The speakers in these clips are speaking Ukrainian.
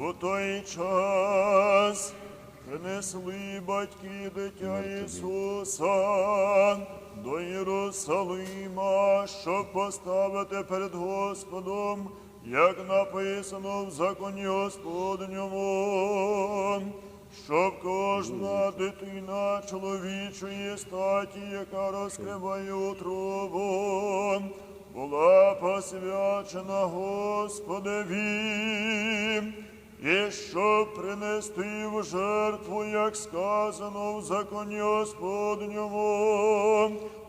У той час принесли батьки дитя Ісуса до Єрусалима, щоб поставити перед Господом, як написано в законі Господньому, щоб кожна дитина чоловічої статі, яка розкриває утробу, була посвячена Господеві, і щоб принести в жертву, як сказано в законі Господньому,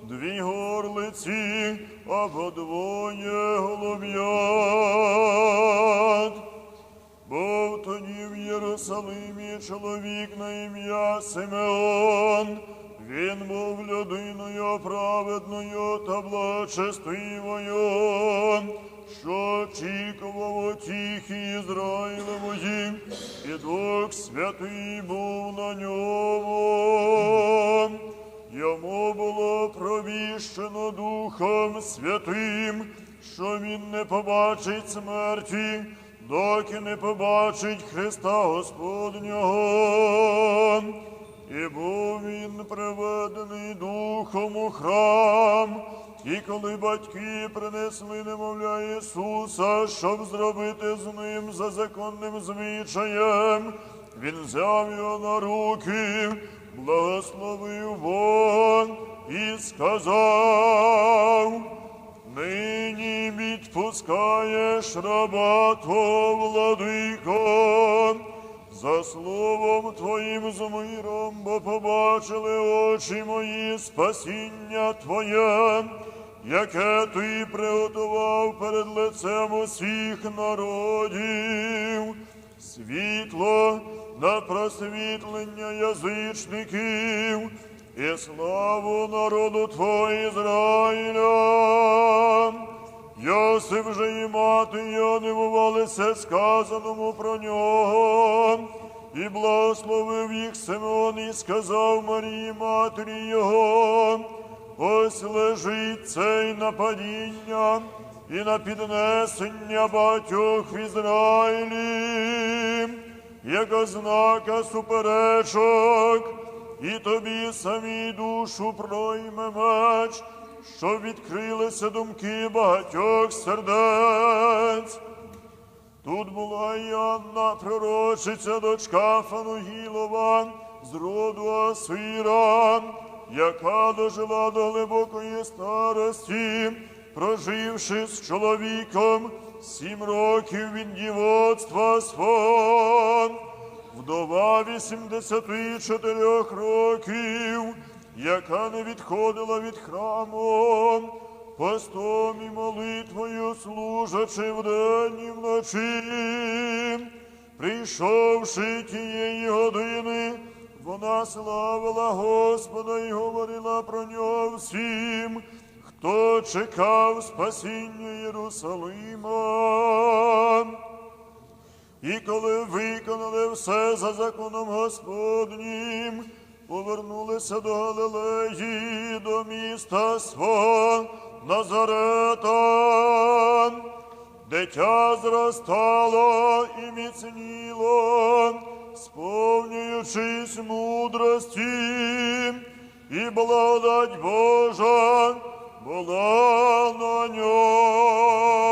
дві горлиці або двоє голуб'ят. Був тоді в Єрусалимі чоловік на ім'я Симеон. Він був людиною праведною та благочестивою, що очікував утіхи Ізраїлевої, і Дух Святий був на ньому. Йому було провіщено Духом Святим, що він не побачить смерті, доки не побачить Христа Господнього. І був він приведений духом у храм, і коли батьки принесли немовля Ісуса, щоб зробити з ним за законним звичаєм, він взяв його на руки, благословив Бог і сказав. Нині відпускаєш раба Твого, владико, за словом Твоїм з миром, бо побачили очі мої спасіння Твоє, яке Ти приготував перед лицем усіх народів, світло на просвітлення язичників і славу народу Твого Ізраїля. Йосип же і мати його дивувалися сказаному про нього, і благословив їх Симеон і сказав Марії матері його, ось лежить цей на падіння і на піднесення багатьох в Ізраїлі, як ознака суперечок, і тобі самій душу пройме меч, що відкрилися думки багатьох сердець. Тут була і Анна, пророчиця, дочка Фанугілова, з роду Асира, яка дожила до глибокої старості, проживши з чоловіком сім років від дівоцтва свого. Вдова 84 років, яка не відходила від храму, постом і молитвою служачи вдень і вночі, прийшовши тієї години, вона славила Господа і говорила про нього всім, хто чекав спасіння Єрусалима. І коли виконали все за законом Господнім, повернулися до Галилеї, до міста свого Назарета. Дитя зростало і міцніло, сповнюючись мудрості, і благодать Божа була на ньому.